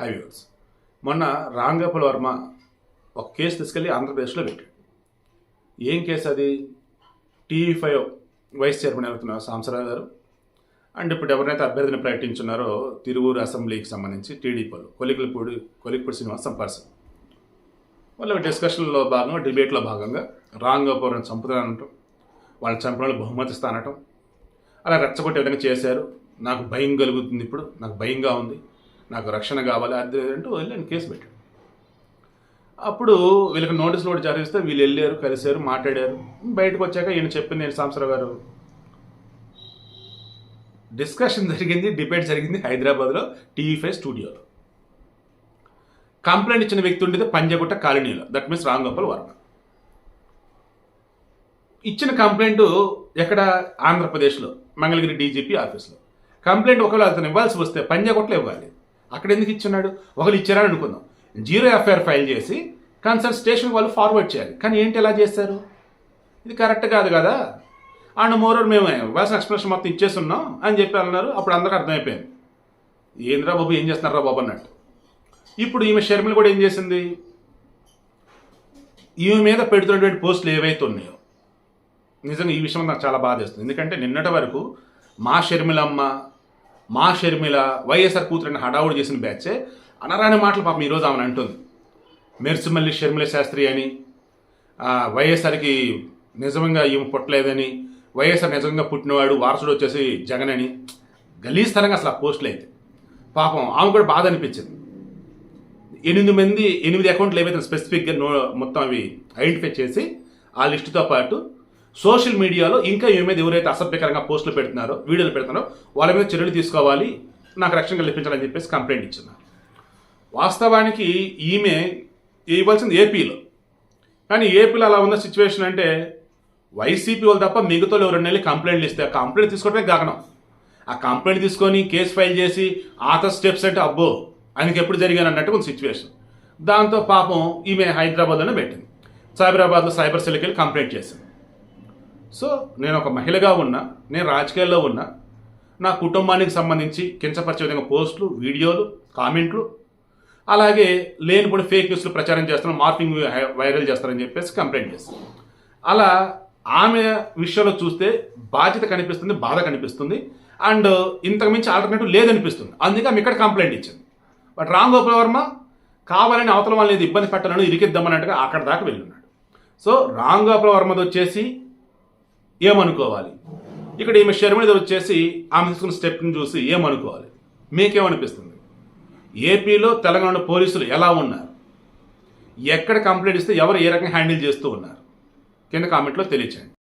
High viewers. మొన్న రాంగోపాల్ వర్మ ఒక case తీసుకెళ్ళి ఆంధ్రప్రదేశ్లో పెట్టాడు. ఏం కేసు అది? టీవీ ఫైవ్ వైస్ చైర్మన్ అవుతున్నారు సాంసరావు గారు. అండ్ ఇప్పుడు ఎవరైతే అభ్యర్థిని ప్రకటించున్నారో తిరువూరు అసెంబ్లీకి సంబంధించి టీడీపీలు కొలికలపూడి కొలికపూడి శ్రీనివాస్ పర్సన్. వాళ్ళ డిస్కషన్లో భాగంగా డిబేట్లో భాగంగా రాంగోపురం చంపుతానంటాం వాళ్ళని చంపిన బహుమతి స్థానటం అలా రెచ్చగొట్టే విధంగా చేశారు. నాకు భయం కలుగుతుంది ఇప్పుడు. నాకు భయంగా ఉంది. నాకు రక్షణ కావాలి అది అంటూ వెళ్ళి కేసు పెట్టాడు అప్పుడు వీళ్ళకి నోటీస్ నోటి జారీ చేస్తే వీళ్ళు వెళ్ళారు కలిశారు మాట్లాడారు. బయటకు వచ్చాక ఈయన చెప్పింది నేను సాంసరావు గారు? డిస్కషన్ జరిగింది డిబేట్ జరిగింది హైదరాబాద్లో టీవీ ఫైవ్ స్టూడియోలో. కంప్లైంట్ ఇచ్చిన వ్యక్తి ఉండేది పంజగుట్ట కాలనీలో దట్ మీన్స్ రాంగోపాల్ వర్మ. ఇచ్చిన కంప్లైంట్ ఎక్కడ? ఆంధ్రప్రదేశ్లో మంగళగిరి డీజీపీ ఆఫీస్లో కంప్లైంట్ ఒకవేళ అతను ఇవ్వాల్సి వస్తే పంజాగుట్టలో ఇవ్వాలి. అక్కడ ఎందుకు ఇచ్చున్నాడు? ఒకరు ఇచ్చారని అనుకుందాం. జీరో ఎఫ్ఐఆర్ ఫైల్ చేసి కన్సర్న్ స్టేషన్ వాళ్ళు ఫార్వర్డ్ చేయాలి. కానీ ఏంటి ఎలా చేస్తారు? ఇది కరెక్ట్ కాదు కదా? అండ్ మోరర్ మేము ఇవ్వాల్సిన ఎక్స్ప్రెషన్ మొత్తం ఇచ్చేస్తున్నాం అని చెప్పి అన్నారు. అప్పుడు అందరికీ అర్థమైపోయింది. ఏంద్రా బాబు ఏం చేస్తున్నారా బాబు అన్నట్టు. ఇప్పుడు ఈమె షర్మిల కూడా ఏం చేసింది? ఈమె మీద పెడుతున్నటువంటి పోస్టులు ఏవైతే ఉన్నాయో నిజంగా ఈ విషయం నాకు చాలా బాధేస్తుంది. ఎందుకంటే నిన్నటి వరకు మా షర్మిలమ్మ మా షర్మిల వైఎస్ఆర్ కూతురని హడావుడు చేసిన బ్యాచే అనరాని మాటలు పాపం ఈరోజు ఆమెను అంటుంది. మెర్సిమల్లి షర్మిల శాస్త్రి అని వైఎస్ఆర్కి నిజంగా ఈమె పుట్టలేదని వైఎస్ఆర్ నిజంగా పుట్టినవాడు వారసుడు వచ్చేసి జగన్ అని. గలీస్తరంగా అసలు ఆ పోస్టులు అయితే. పాపం ఆమె కూడా బాధ అనిపించింది. ఎనిమిది మంది ఎనిమిది అకౌంట్లు ఏవైతే స్పెసిఫిక్గా నో మొత్తం అవి ఐడెంటిఫై చేసి ఆ లిస్టుతో పాటు సోషల్ మీడియాలో ఇంకా ఏమి మీద ఎవరైతే అసభ్యకరంగా పోస్టులు పెడుతున్నారో వీడియోలు పెడుతున్నారో వాళ్ళ మీద చర్యలు తీసుకోవాలి నాకు రక్షణ కల్పించాలని చెప్పేసి కంప్లైంట్ ఇచ్చింది వాస్తవానికి ఈమె ఇవ్వాల్సింది ఏపీలో. కానీ ఏపీలో అలా ఉన్న సిచ్యువేషన్ అంటే వైసీపీ వాళ్ళు తప్ప మిగతా వాళ్ళు ఎవరైనా వెళ్ళి కంప్లైంట్లు ఇస్తే ఆ కంప్లైంట్ తీసుకోవడమే గగనం. ఆ కంప్లైంట్ తీసుకొని కేసు ఫైల్ చేసి ఆత స్టెప్స్ అంటే అబ్బో ఆయనకి ఎప్పుడు జరిగాను అన్నట్టు కొంత సిచ్యువేషన్ దాంతో పాపం ఈమె హైదరాబాద్లోనే పెట్టింది. సైబరాబాద్లో సైబర్ సెల్కి వెళ్ళి కంప్లైంట్ చేసింది. సో నేను ఒక మహిళగా ఉన్నా నేను రాజకీయాల్లో ఉన్నా నా కుటుంబానికి సంబంధించి కించపరిచే విధంగా పోస్టులు వీడియోలు కామెంట్లు అలాగే లేనిపోయిన ఫేక్ న్యూస్లు ప్రచారం చేస్తాను మార్ఫింగ్ వైరల్ చేస్తారని చెప్పేసి కంప్లైంట్ చేస్తాను అలా ఆమె విషయంలో చూస్తే బాధ్యత కనిపిస్తుంది బాధ కనిపిస్తుంది అండ్ ఇంతకు మించి ఆల్టర్నేటివ్ లేదనిపిస్తుంది. అందుకే ఆమె ఇక్కడ కంప్లైంట్ ఇచ్చింది. బట్ రామ్ గోపాల్ వర్మ కావాలని అవతల వాళ్ళని ఇబ్బంది పెట్టాలని ఇరికిద్దామన్నట్టుగా అక్కడ దాకా వెళ్ళున్నాడు. సో రామ్ గోపాల్ వర్మది వచ్చేసి ఏమనుకోవాలి? ఇక్కడ ఈమె షర్మిణది వచ్చేసి ఆమె తీసుకున్న స్టెప్ని చూసి ఏమనుకోవాలి? మీకేమనిపిస్తుంది? ఏపీలో తెలంగాణ పోలీసులు ఎలా ఉన్నారు? ఎక్కడ కంప్లైంట్ ఇస్తే ఎవరు ఏ రకంగా హ్యాండిల్ చేస్తూ ఉన్నారు? కింద కామెంట్లో తెలియచేయండి.